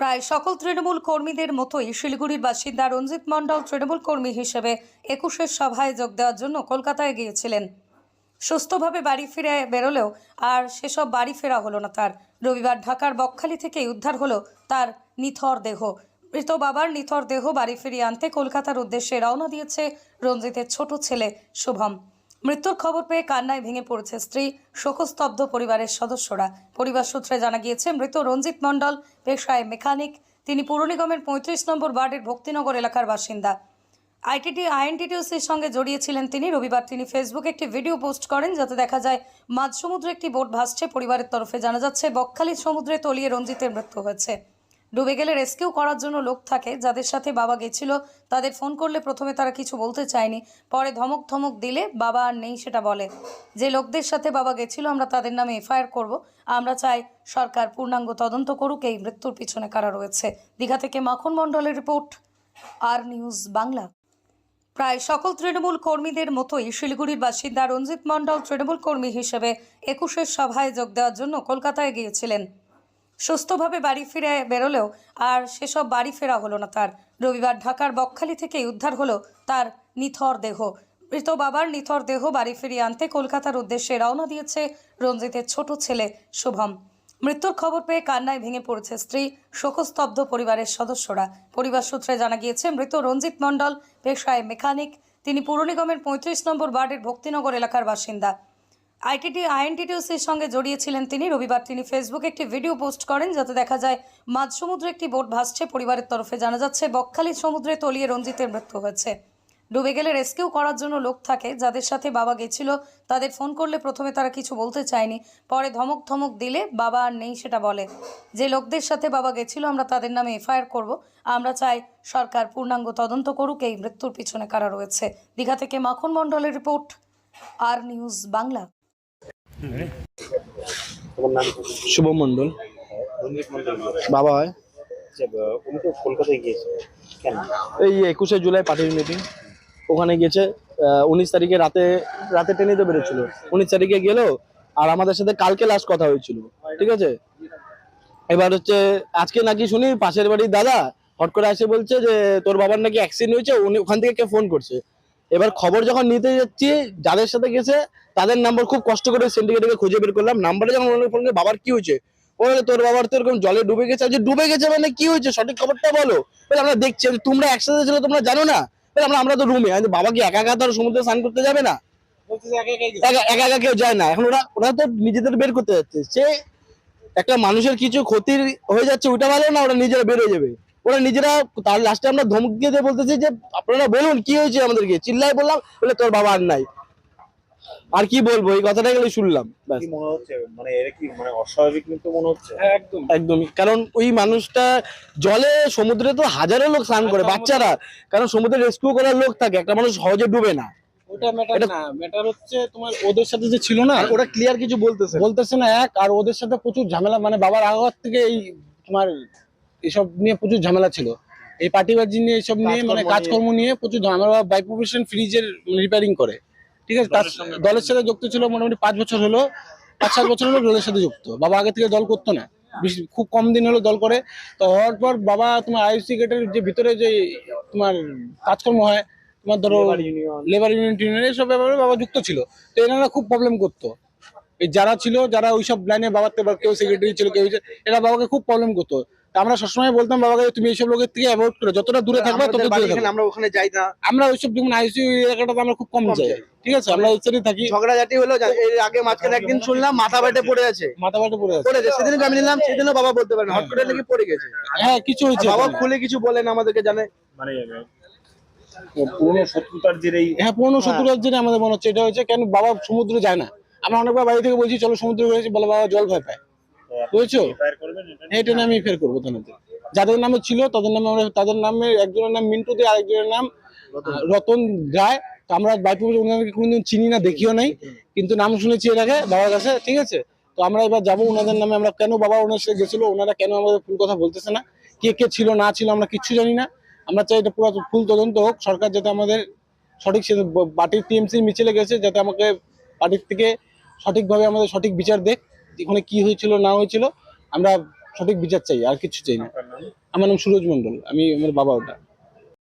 প্রায় সকল তৃণমূল কর্মীদের মতোই শিলিগুড়ির বাসিন্দা রঞ্জিত মণ্ডল তৃণমূল কর্মী হিসেবে একুশের সভায় যোগ দেওয়ার জন্য কলকাতায় গিয়েছিলেন। সুস্থভাবে বাড়ি ফিরে বেরোলেও আর সেসব বাড়ি ফেরা হলো না তার। রবিবার ঢাকার বকখালি থেকে উদ্ধার হলো তার নিথর দেহ। মৃত বাবার নিথর দেহ বাড়ি ফিরিয়ে আনতে কলকাতার উদ্দেশ্যে রওনা দিয়েছে রঞ্জিতের ছোট ছেলে শুভম। মৃত্যুর খবর পেয়ে কান্নায় ভেঙে পড়েছে স্ত্রী, শোকস্তব্ধ পরিবারের সদস্যরা। পরিবার সূত্রে জানা গিয়েছে, মৃত রঞ্জিত মণ্ডল, পেশায় মেকানিক, তিনি পুর নিগমের পঁয়ত্রিশ নম্বর ওয়ার্ডের ভক্তিনগর এলাকার বাসিন্দা। আইটিটি, আইএনটিটিউসির সঙ্গে জড়িয়েছিলেন তিনি। রবিবার তিনি ফেসবুকে একটি ভিডিও পোস্ট করেন, যাতে দেখা যায় মাঝ সমুদ্রে একটি বোট ভাসছে, পরিবারের তরফে জানা যাচ্ছে, বকখালি সমুদ্রে তলিয়ে রঞ্জিতের মৃত্যু হয়েছে। ডুবে গেলে রেস্কিউ করার জন্য লোক থাকে, যাদের সাথে বাবা গেছিল, তাদের ফোন করলে প্রথমে তারা কিছু বলতে চায়নি। পরে ধমক ধমক দিলে বাবা আর নেই সেটা বলে। যে লোকদের সাথে বাবা গেছিল, আমরা তাদের নামে এফআইআর করব। আমরা চাই সরকার পূর্ণাঙ্গ তদন্ত করুক, এই মৃত্যুর পিছনে কারা রয়েছে। দীঘা থেকে মাখন মণ্ডলের রিপোর্ট, আর নিউজ বাংলা। প্রায় সকল তৃণমূল কর্মীদের মতোই শিলিগুড়ির বাসিন্দা রঞ্জিত মণ্ডল তৃণমূল কর্মী হিসেবে একুশের সভায় যোগ দেওয়ার জন্য কলকাতায় গিয়েছিলেন। সুস্থভাবে বাড়ি ফিরে বেরোলেও আর সেসব বাড়ি ফেরা হলো না তার। রবিবার ঢাকার বকখালি থেকে উদ্ধার হলো তার নিথর দেহ। মৃত বাবার নিথর দেহ বাড়ি ফিরিয়ে আনতে কলকাতার উদ্দেশ্যে রওনা দিয়েছে রঞ্জিতের ছোট ছেলে শুভম। মৃত্যুর খবর পেয়ে কান্নায় ভেঙে পড়েছে স্ত্রী, শোকস্তব্ধ পরিবারের সদস্যরা। পরিবার সূত্রে জানা গিয়েছে, মৃত রঞ্জিত মণ্ডল, পেশায় মেকানিক। তিনি পুর নিগমের পঁয়ত্রিশ নম্বর ওয়ার্ডের ভক্তিনগর এলাকার বাসিন্দা। আইটিটি আইএনটিটিউসির সঙ্গে জড়িয়েছিলেন তিনি। রবিবার তিনি ফেসবুকে একটি ভিডিও পোস্ট করেন, যাতে দেখা যায় মাঝ সমুদ্রে একটি বোট ভাসছে, পরিবারের তরফে জানা যাচ্ছে বকখালি সমুদ্রে তলিয়ে রঞ্জিতের মৃত্যু হয়েছে। ডুবে গেলে রেস্কিউ করার জন্য লোক থাকে, যাদের সাথে বাবা গেছিল তাদের ফোন করলে প্রথমে তারা কিছু বলতে চায়নি, পরে ধমক ধমক দিলে বাবা আর নেই সেটা বলে। যে লোকদের সাথে বাবা গেছিল, আমরা তাদের নামে এফআইআর করব। আমরা চাই সরকার পূর্ণাঙ্গ তদন্ত করুক, এই মৃত্যুর পিছনে কারা রয়েছে। দীঘা থেকে মাখন মণ্ডলের রিপোর্ট, আর নিউজ বাংলা? শুভ মন্ডল। বাবা হয়। আচ্ছা, উনি তো কলকাতায় গিয়েছিল কেন? এই একুশে জুলাই পার্টির মিটিং ওখানে গেছে উনিশ তারিখে রাতে রাতে ট্রেনে তো বেরোচ্ছিল। উনিশ তারিখে গেল আর আমাদের সাথে কালকে লাস্ট কথা হয়েছিল ঠিক আছে? এবার হচ্ছে আজকে নাকি শুনি পাশের বাড়ির দাদা হট করে এসে বলছে যে তোর বাবার নাকি অ্যাক্সিডেন্ট হয়েছে উনি ওখান থেকে কে ফোন করছে? এবার খবর যখন নিতে যাচ্ছি যাদের সাথে গেছে তাদের নাম্বার খুব কষ্ট করে সিন্ডিকেটকে খুঁজে বের করলাম। নাম্বারে যখন ওনাকে ফোন করে বাবার কি হয়েছে? ও বলে, তোর বাবার তো এরকম জলে ডুবে গেছে। আচ্ছা ডুবে গেছে মানে কি হয়েছে? সঠিক খবরটা বলো। বলে, আমরা দেখছি। তোমরা একসাথে ছিল তোমরা জানো না? বলে, আমরা আমরা তো রুমে বাবা কি একা একা তো আর সমুদ্রে স্নান করতে যাবে না? একা একা কেউ যায় না। এখন ওরা ওরা তো নিজেদের বের করতে যাচ্ছে। সে একটা মানুষের কিছু ক্ষতির হয়ে যাচ্ছে ওটা ভালো না ওরা নিজেরা বের হয়ে যাবে। ওরা নিজেরা তার লাস্টে আমরা ধমক দিয়ে দিয়ে বলতেছি যে আপনারা বলুন কি হয়েছে আমাদেরকে? চিল্লাই বললাম বলে তোর বাবা আর নাই। আর কি বলব? এই কথাটা গেলে শুনলাম মনে হচ্ছে? মানে এর কি মানে অস্বাভাবিক কিন্তু মনে হচ্ছে? একদম। একদমই। কারণ ওই মানুষটা জলে সমুদ্রে তো হাজারো লোক স্নান করে বাচ্চারা। কারণ সমুদ্রে রেস্কিউ করার লোক থাকে একটা মানুষ সহজে ডুবে না। ওটা ম্যাটার না। ম্যাটার হচ্ছে তোমার ওদের সাথে যে ছিল না ওরা ক্লিয়ার কিছু বলতেছে বলতেছে না এক আর ওদের সাথে প্রচুর ঝামেলা। মানে বাবার আগর থেকে এই তোমার এসব নিয়ে প্রচুর ঝামেলা ছিল। এই পার্টিবাজি নিয়ে এসব নিয়ে মানে কাজকর্ম নিয়ে প্রচুর ঝামেলা। বাই প্রফেশন ফ্রিজের রিপেয়ারিং করে। ঠিক আছে? তার দলের সাথে যুক্ত ছিল মোটামুটি পাঁচ বছর হলো। পাঁচ সাত বছর হলো দলের সাথে যুক্ত। বাবা আগে থেকে দল করতো না। খুব কম দিন হলো দল করে। তো হওয়ার পর বাবা তোমার আইসি গেটের যে ভিতরে যে তোমার কাজকর্ম হয় তোমার ধরো লেবার ইউনিয়ন টিউনিয়ন এইসব ব্যাপারে বাবা যুক্ত ছিল। তো এনারা খুব প্রবলেম করতো। এই যারা ছিল যারা ওইসব লাইনে বাবার কেউ সেক্রেটারি ছিল কেউ এরা বাবাকে খুব প্রবলেম করতো। আমরা সবসময় বলতাম বাবাকে তুমি এইসব লোকের থেকে অ্যাভয়েড করো। যতটা দূরে থাকবে তত দূরে থাকবে। আমরা ওখানে যাই না। আমরা ওইসব যেমন আইসিইউ এলাকাটাতে আমরা খুব কম যাই। ঠিক আছে আমরা ওইখানে থাকি। ঝগড়াঝাটি হলো এর আগে মাঝখানে একদিন শুনলাম মাথা বেটে পড়ে আছে। মাথা বাটে পড়ে আছে। পড়ে গেছে সেদিনকে আমি নিলাম সেদিনও বাবা বলতে পারেন হট করে নাকি পড়ে গেছে। হ্যাঁ কিছু হয়েছে বাবা খুলে কিছু বলেন আমাদেরকে জানে। মানে পুরনো শত্রুতার জেরেই। হ্যাঁ পুরনো শত্রুতার জন্য আমাদের মনে হচ্ছে এটা হচ্ছে কেন বাবা সমুদ্রে যায় না। আমরা অনেকবার বাড়ি থেকে বলছি চলো সমুদ্রে গেছি বলে বাবা জল ভয় পায়। বুঝছ? এফআইআর করবেন এটা আমি ফের করব থানাতে যাদের নামে ছিল তাদের নামে আমরা তাদের নামে একজনের নাম মিন্টু দিয়ে আরেকজনের নাম রতন রায়। তো আমরা বাইপুর ওনাদেরকে কোনোদিন চিনি না দেখিও নাই। কিন্তু নাম শুনেছি এর আগে বাবার কাছে ঠিক আছে? তো আমরা এবার যাব ওনাদের নামে। আমরা কেন বাবা ওনার সাথে গেছিল ওনারা কেন আমাদের ফুল কথা বলতেছে না? কে কে ছিল না ছিল আমরা কিচ্ছু জানি না। আমরা চাই এটা পুরো ফুল তদন্ত হোক। সরকার যাতে আমাদের সঠিক পার্টির টিএমসি মিছিলে গেছে যাতে আমাকে পার্টির থেকে সঠিকভাবে আমাদের সঠিক বিচার দেখ এখানে কি হয়েছিল না হয়েছিল। আমরা সঠিক বিচার চাই আর কিছু চাই না। আমার নাম সুরজ মন্ডল আমি আমার বাবা ওটা।